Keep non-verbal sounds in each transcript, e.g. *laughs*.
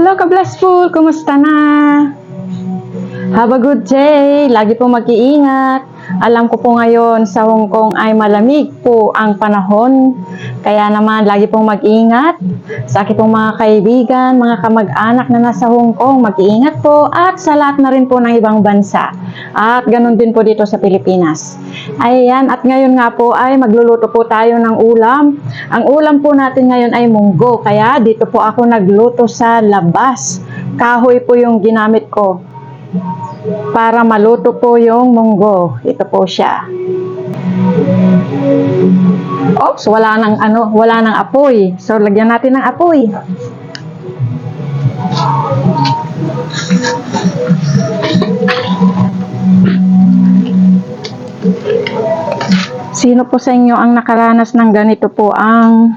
Hello, ka-blessful! Kumusta na? Have a good day! Lagi po mag-iingat. Alam ko po ngayon sa Hong Kong ay malamig po ang panahon. Kaya naman, lagi pong mag-ingat. Sa aking pong mga kaibigan, mga kamag-anak na nasa Hong Kong, mag-iingat po. At sa lahat na rin po ng ibang bansa. At ganun din po dito sa Pilipinas. Ayan, at ngayon nga po ay magluluto po tayo ng ulam. Ang ulam po natin ngayon ay munggo. Kaya dito po ako nagluto sa labas. Kahoy po yung ginamit ko para maluto po yung munggo. Ito po siya. Oops, wala nang ano, wala nang apoy. So lagyan natin ng apoy. Sino po sa inyo ang nakaranas ng ganito po ang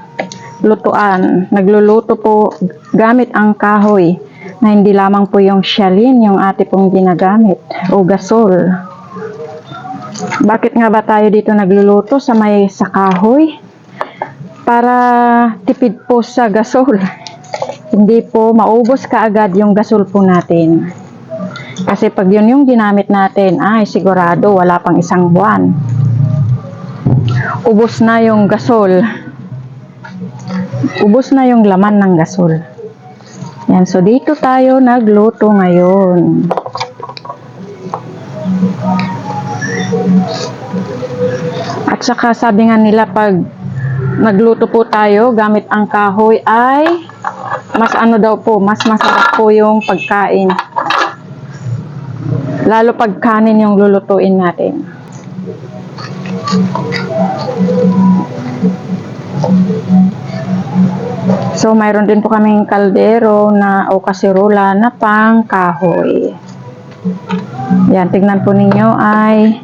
lutuan? Nagluluto po gamit ang kahoy na hindi lamang po yung shalin yung ate pong ginagamit o gasol. Bakit nga ba tayo dito nagluluto sa may sa kahoy? Para tipid po sa gasol. *laughs* Hindi po maubos kaagad yung gasol po natin. Kasi pag yun yung ginamit natin, ay sigurado wala pang isang buwan. Ubos na yung gasol. Ubos na yung laman ng gasol. Yan, so dito tayo nagluto ngayon. At saka sabi nga nila pag nagluto po tayo gamit ang kahoy ay mas ano daw po, mas masarap po yung pagkain. Lalo pag kanin yung lulutuin natin. So, mayroon din po kaming kaldero na o kasirola na pang kahoy. Yan, tignan po ninyo ay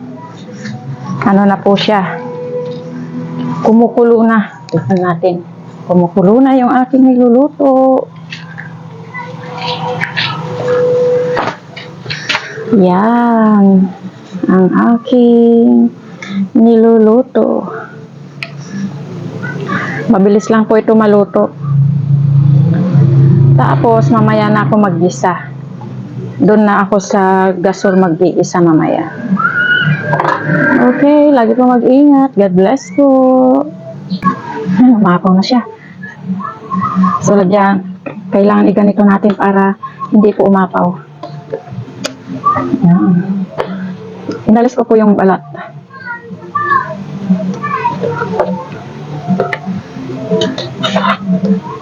ano na po siya. Kumukulo na. Tignan natin. Kumukulo na yung aking niluluto. Yan. Ang aking niluluto. Mabilis lang po ito maluto. Tapos, mamaya na ako maggisa. Doon na ako sa gasol mag-iisa mamaya. Okay, lagi po mag-ingat. God bless po. Ay, umapaw na siya. So, lagyan, kailangan iganito natin para hindi po umapaw. Yan. Inalis ko po yung balat. Thank you.